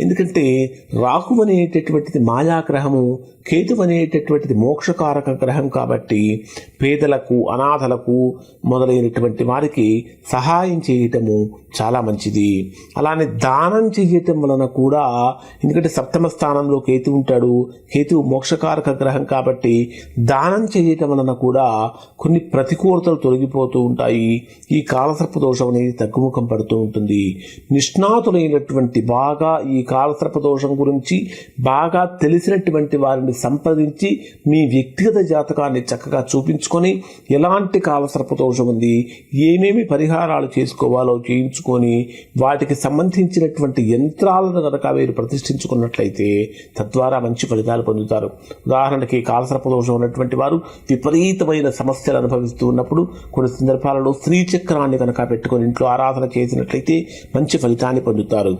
ఎందుకంటే రాహు అనేటటువంటిది మాయాగ్రహము కేతు అనేటటువంటిది మోక్షకారక గ్రహం కాబట్టి పేదలకు అనాథలకు మొదలైనటువంటి వారికి సహాయం చేయటము చాలా మంచిది. అలానే దానం చేయటం వలన కూడా ఎందుకంటే సప్తమ స్థానంలో కేతు ఉంటాడు కేతు మోక్షకారక గ్రహం కాబట్టి దానం చేయటం వలన కూడా కొన్ని ప్రతికూలతలు తొలగిపోతూ ఉంటాయి. ఈ కాలసర్ప దోషం అనేది తగ్గుముఖం పడుతూ ఉంటుంది. నిష్ణాతులైనటువంటి బాగా ఈ కాలసర్ప దోషం గురించి బాగా తెలిసినటువంటి వారిని సంప్రదించి మీ వ్యక్తిగత జాతకాన్ని చక్కగా చూపించుకొని ఎలాంటి కాలసర్ప దోషం ఉంది ఏమేమి పరిహారాలు చేసుకోవాలో చేయించుకొని వాటికి సంబంధించినటువంటి యంత్రాలను కనుక మీరు ప్రతిష్ఠించుకున్నట్లయితే తద్వారా మంచి ఫలితాలు పొందుతారు. ఉదాహరణకి కాలసర్ప దోషం ఉన్నటువంటి వారు విపరీతమైన సమస్యలు అనుభవిస్తూ ఉన్నప్పుడు కొన్ని సందర్భాలలో శ్రీచక్రాన్ని కనుక పెట్టుకొని ఇంట్లో ఆరాధన చేసినట్లయితే మంచి ఫలితాన్ని పొందుతారు.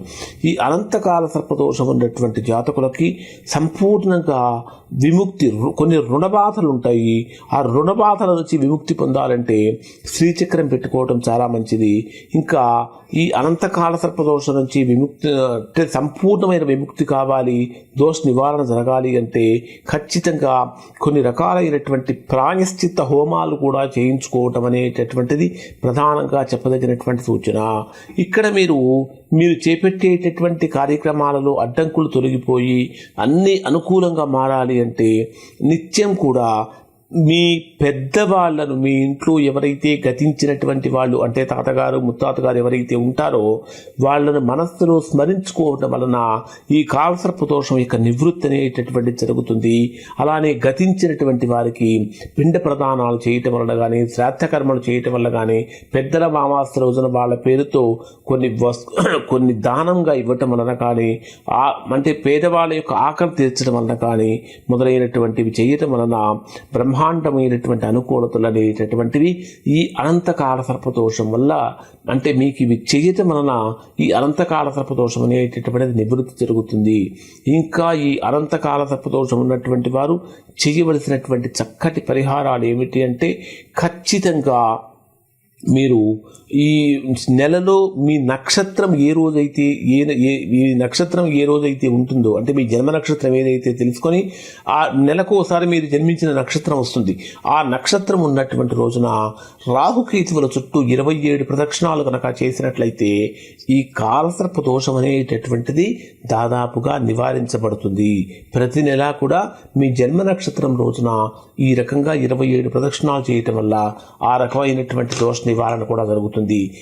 ఈ అనంతకాల కాల సర్పదోషం ఉన్నటువంటి జాతకులకి సంపూర్ణంగా విముక్తి కొన్ని రుణబాధలు ఉంటాయి ఆ రుణబాధల నుంచి విముక్తి పొందాలంటే శ్రీచక్రం పెట్టుకోవడం చాలా మంచిది. ఇంకా ఈ అనంతకాల సర్పదోషం నుంచి విముక్తి అంటే సంపూర్ణమైన విముక్తి కావాలి దోష నివారణ జరగాలి అంటే ఖచ్చితంగా కొన్ని రకాలైనటువంటి ప్రాణశ్చిత్త హోమాలు కూడా చేయించుకోవటం అనేటటువంటిది ప్రధానంగా చెప్పదగినటువంటి సూచన. ఇక్కడ మీరు మీరు చేపట్టేటటువంటి కార్యక్రమాలలో అడ్డంకులు తొలగిపోయి అన్నీ అనుకూలంగా మారాలి అంటే నిత్యం కూడా మీ పెద్దవాళ్ళను మీ ఇంట్లో ఎవరైతే గతించినటువంటి వాళ్ళు అంటే తాతగారు ముత్తాతగారు ఎవరైతే ఉంటారో వాళ్ళను మనస్సులో స్మరించుకోవటం వలన ఈ కాలసర్ప దోషం యొక్క నివృత్తి అనేటటువంటి జరుగుతుంది. అలానే గతించినటువంటి వారికి పిండ ప్రదానాలు చేయటం వలన కానీ శ్రాద్ధకర్మలు చేయటం వల్ల కానీ పెద్దల మామాస రోజున వాళ్ళ పేరుతో కొన్ని వస్ కొన్ని దానంగా ఇవ్వటం వలన కానీ ఆ అంటే పేదవాళ్ళ యొక్క ఆకలి తీర్చడం వలన కానీ మొదలైనటువంటివి చేయటం వలన బ్రహ్మ బ్రహ్మాండమైనటువంటి అనుకూలతలు అనేటటువంటివి ఈ అనంతకాల సర్పదోషం వల్ల అంటే మీకు ఇవి చేయటం వలన ఈ అనంతకాల సర్పదోషం అనేటటువంటిది నివృత్తి జరుగుతుంది. ఇంకా ఈ అనంతకాల సర్పదోషం ఉన్నటువంటి వారు చేయవలసినటువంటి చక్కటి పరిహారాలు ఏమిటి అంటే ఖచ్చితంగా మీరు ఈ నెలలో మీ నక్షత్రం ఏ రోజైతే ఏ ఏ ఈ నక్షత్రం ఏ రోజైతే ఉంటుందో అంటే మీ జన్మ నక్షత్రం ఏదైతే తెలుసుకొని ఆ నెలకు ఒకసారి మీరు జన్మించిన నక్షత్రం వస్తుంది. ఆ నక్షత్రం ఉన్నటువంటి రోజున రాహుకేతువుల చుట్టూ ఇరవై ఏడు ప్రదక్షిణాలు కనుక చేసినట్లయితే ఈ కాలసర్ప దోషం అనేటటువంటిది దాదాపుగా నివారించబడుతుంది. ప్రతి నెల కూడా మీ జన్మ నక్షత్రం రోజున ఈ రకంగా ఇరవై ఏడు ప్రదక్షిణాలు చేయటం వల్ల ఆ రకమైనటువంటి దోష నివారణ కూడా జరుగుతుంది.